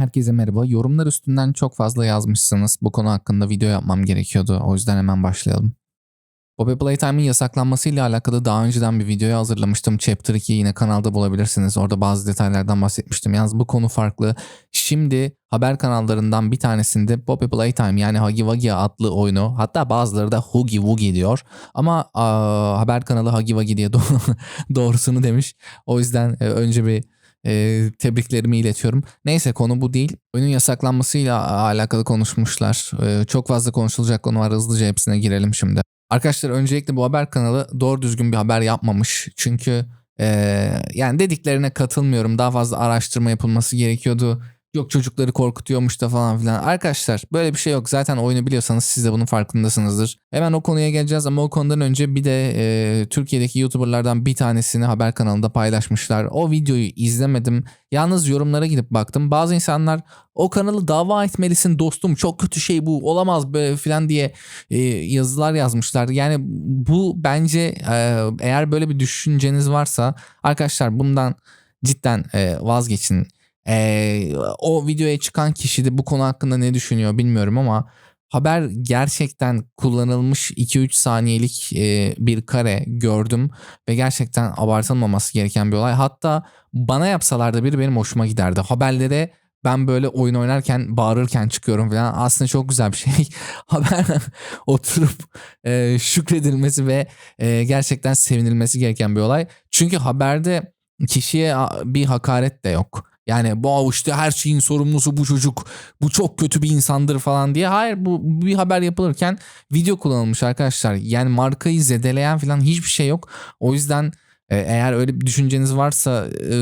Herkese merhaba. Yorumlar üstünden çok fazla yazmışsınız. Bu konu hakkında video yapmam gerekiyordu. O yüzden hemen başlayalım. Poppy Playtime'in yasaklanmasıyla alakalı daha önceden bir videoyu hazırlamıştım. Chapter 2'yi yine kanalda bulabilirsiniz. Orada bazı detaylardan bahsetmiştim. Yalnız bu konu farklı. Şimdi haber kanallarından bir tanesinde Poppy Playtime yani Huggy Wuggy adlı oyunu hatta bazıları da Huggy Wuggy diyor. Ama aa, haber kanalı Huggy Wuggy diye doğ- doğrusunu demiş. O yüzden e, önce bir e, tebriklerimi iletiyorum. Neyse konu bu değil. Oyunun yasaklanmasıyla alakalı konuşmuşlar. E, çok fazla konuşulacak konu var. Hızlıca hepsine girelim şimdi. Arkadaşlar öncelikle bu haber kanalı doğru düzgün bir haber yapmamış. Çünkü e, yani dediklerine katılmıyorum. Daha fazla araştırma yapılması gerekiyordu. Yok çocukları korkutuyormuş da falan filan. Arkadaşlar böyle bir şey yok. Zaten oyunu biliyorsanız siz de bunun farkındasınızdır. Hemen o konuya geleceğiz ama o konudan önce bir de e, Türkiye'deki YouTuber'lardan bir tanesini haber kanalında paylaşmışlar. O videoyu izlemedim. Yalnız yorumlara gidip baktım. Bazı insanlar o kanalı dava etmelisin dostum çok kötü şey bu olamaz böyle filan diye e, yazılar yazmışlar. Yani bu bence e, eğer böyle bir düşünceniz varsa arkadaşlar bundan cidden e, vazgeçin. E, o videoya çıkan kişi de bu konu hakkında ne düşünüyor bilmiyorum ama haber gerçekten kullanılmış 2-3 saniyelik e, bir kare gördüm ve gerçekten abartılmaması gereken bir olay. Hatta bana yapsalardı biri benim hoşuma giderdi. Haberlere ben böyle oyun oynarken bağırırken çıkıyorum falan aslında çok güzel bir şey. Haber oturup e, şükredilmesi ve e, gerçekten sevinilmesi gereken bir olay. Çünkü haberde kişiye bir hakaret de yok. Yani bu işte her şeyin sorumlusu bu çocuk. Bu çok kötü bir insandır falan diye. Hayır bu bir haber yapılırken video kullanılmış arkadaşlar. Yani markayı zedeleyen falan hiçbir şey yok. O yüzden e, eğer öyle bir düşünceniz varsa e,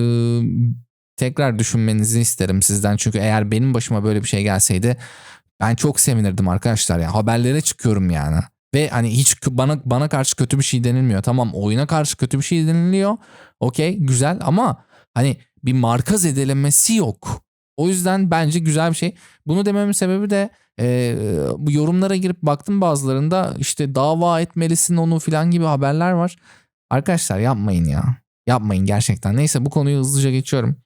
tekrar düşünmenizi isterim sizden. Çünkü eğer benim başıma böyle bir şey gelseydi ben çok sevinirdim arkadaşlar ya. Haberlere çıkıyorum yani. Ve hani hiç bana bana karşı kötü bir şey denilmiyor. Tamam oyuna karşı kötü bir şey deniliyor. Okey güzel ama hani bir marka zedelemesi yok. O yüzden bence güzel bir şey. Bunu dememin sebebi de e, bu yorumlara girip baktım bazılarında işte dava etmelisin onu filan gibi haberler var. Arkadaşlar yapmayın ya. Yapmayın gerçekten. Neyse bu konuyu hızlıca geçiyorum.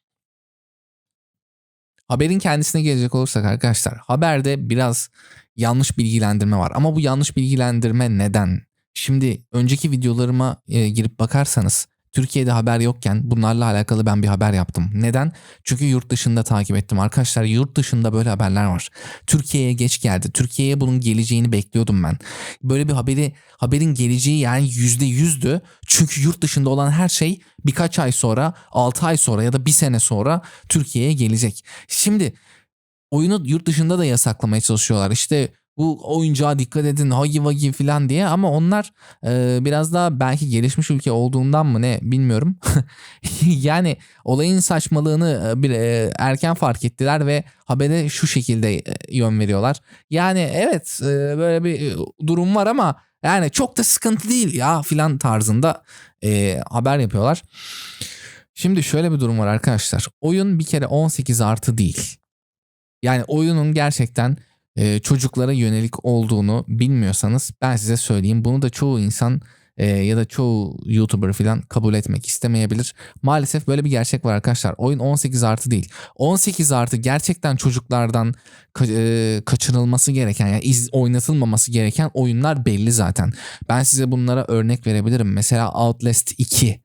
Haberin kendisine gelecek olursak arkadaşlar haberde biraz yanlış bilgilendirme var. Ama bu yanlış bilgilendirme neden? Şimdi önceki videolarıma e, girip bakarsanız Türkiye'de haber yokken bunlarla alakalı ben bir haber yaptım. Neden? Çünkü yurt dışında takip ettim. Arkadaşlar yurt dışında böyle haberler var. Türkiye'ye geç geldi. Türkiye'ye bunun geleceğini bekliyordum ben. Böyle bir haberi haberin geleceği yani yüzde yüzdü. Çünkü yurt dışında olan her şey birkaç ay sonra, 6 ay sonra ya da bir sene sonra Türkiye'ye gelecek. Şimdi oyunu yurt dışında da yasaklamaya çalışıyorlar. İşte bu oyuncağa dikkat edin hagi wagi falan diye ama onlar e, biraz daha belki gelişmiş ülke olduğundan mı ne bilmiyorum. yani olayın saçmalığını e, bir e, erken fark ettiler ve habere şu şekilde e, yön veriyorlar. Yani evet e, böyle bir e, durum var ama yani çok da sıkıntı değil ya filan tarzında e, haber yapıyorlar. Şimdi şöyle bir durum var arkadaşlar. Oyun bir kere 18 artı değil. Yani oyunun gerçekten e, çocuklara yönelik olduğunu bilmiyorsanız ben size söyleyeyim. Bunu da çoğu insan e, ya da çoğu YouTuber falan kabul etmek istemeyebilir. Maalesef böyle bir gerçek var arkadaşlar. Oyun 18 artı değil. 18 artı gerçekten çocuklardan ka- e, kaçırılması gereken yani iz, oynatılmaması gereken oyunlar belli zaten. Ben size bunlara örnek verebilirim. Mesela Outlast 2.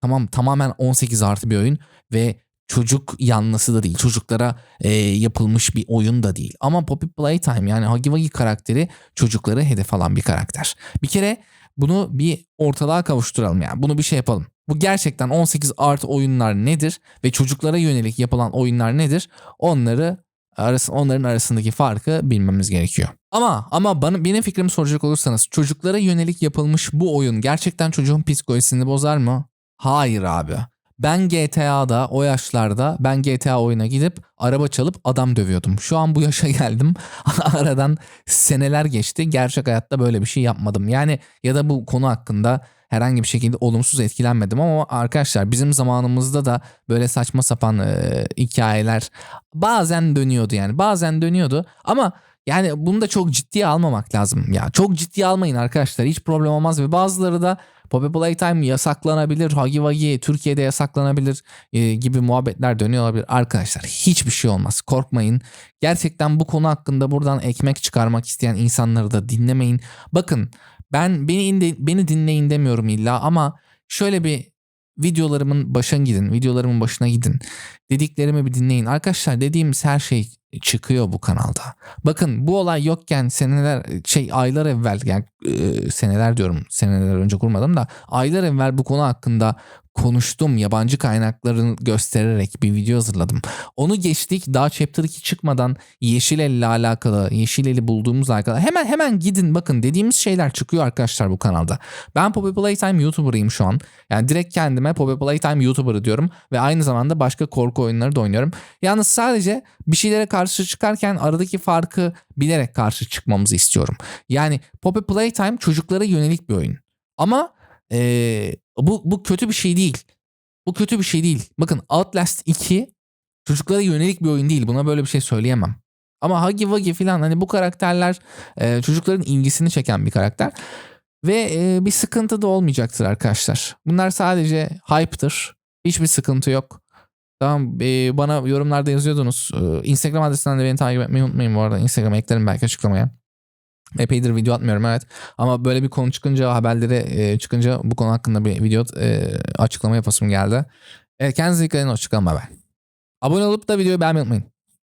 Tamam tamamen 18 artı bir oyun ve çocuk yanlısı da değil. Çocuklara e, yapılmış bir oyun da değil. Ama Poppy Playtime yani Huggy Wuggy karakteri çocukları hedef alan bir karakter. Bir kere bunu bir ortalığa kavuşturalım yani. Bunu bir şey yapalım. Bu gerçekten 18 artı oyunlar nedir ve çocuklara yönelik yapılan oyunlar nedir? Onları arası, onların arasındaki farkı bilmemiz gerekiyor. Ama ama bana benim fikrimi soracak olursanız çocuklara yönelik yapılmış bu oyun gerçekten çocuğun psikolojisini bozar mı? Hayır abi. Ben GTA'da o yaşlarda ben GTA oyuna gidip araba çalıp adam dövüyordum. Şu an bu yaşa geldim. Aradan seneler geçti. Gerçek hayatta böyle bir şey yapmadım. Yani ya da bu konu hakkında herhangi bir şekilde olumsuz etkilenmedim ama arkadaşlar bizim zamanımızda da böyle saçma sapan e, hikayeler bazen dönüyordu yani. Bazen dönüyordu ama yani bunu da çok ciddiye almamak lazım. Ya çok ciddiye almayın arkadaşlar. Hiç problem olmaz ve bazıları da Poppy Playtime yasaklanabilir, Huggy Wuggy Türkiye'de yasaklanabilir e, gibi muhabbetler dönüyor olabilir. Arkadaşlar hiçbir şey olmaz. Korkmayın. Gerçekten bu konu hakkında buradan ekmek çıkarmak isteyen insanları da dinlemeyin. Bakın ben beni beni dinleyin demiyorum illa ama şöyle bir videolarımın başına gidin. Videolarımın başına gidin. Dediklerimi bir dinleyin. Arkadaşlar dediğimiz her şey çıkıyor bu kanalda. Bakın bu olay yokken seneler şey aylar evvel yani e, seneler diyorum seneler önce kurmadım da aylar evvel bu konu hakkında konuştum. Yabancı kaynaklarını göstererek bir video hazırladım. Onu geçtik daha chapter 2 çıkmadan Yeşileli ile alakalı Yeşileli bulduğumuz alakalı hemen hemen gidin bakın dediğimiz şeyler çıkıyor arkadaşlar bu kanalda. Ben Poppy Playtime YouTuber'ıyım şu an. Yani direkt kendime Poppy Playtime YouTuber'ı diyorum ve aynı zamanda başka korku oyunları da oynuyorum. Yalnız sadece bir şeylere karşı çıkarken aradaki farkı bilerek karşı çıkmamızı istiyorum. Yani Poppy Playtime çocuklara yönelik bir oyun. Ama eee, bu, bu kötü bir şey değil. Bu kötü bir şey değil. Bakın Outlast 2 çocuklara yönelik bir oyun değil. Buna böyle bir şey söyleyemem. Ama Huggy Wuggy falan hani bu karakterler eee, çocukların ilgisini çeken bir karakter. Ve eee, bir sıkıntı da olmayacaktır arkadaşlar. Bunlar sadece hype'tır. Hiçbir sıkıntı yok. Tamam e, bana yorumlarda yazıyordunuz. E, Instagram adresinden de beni takip etmeyi unutmayın bu arada. Instagram'a eklerim belki açıklamaya. Epeydir video atmıyorum evet. Ama böyle bir konu çıkınca haberleri e, çıkınca bu konu hakkında bir video e, açıklama yapasım geldi. Evet, kendinize dikkat edin. Hoşçakalın. Bay bay. Abone olup da videoyu beğenmeyi unutmayın.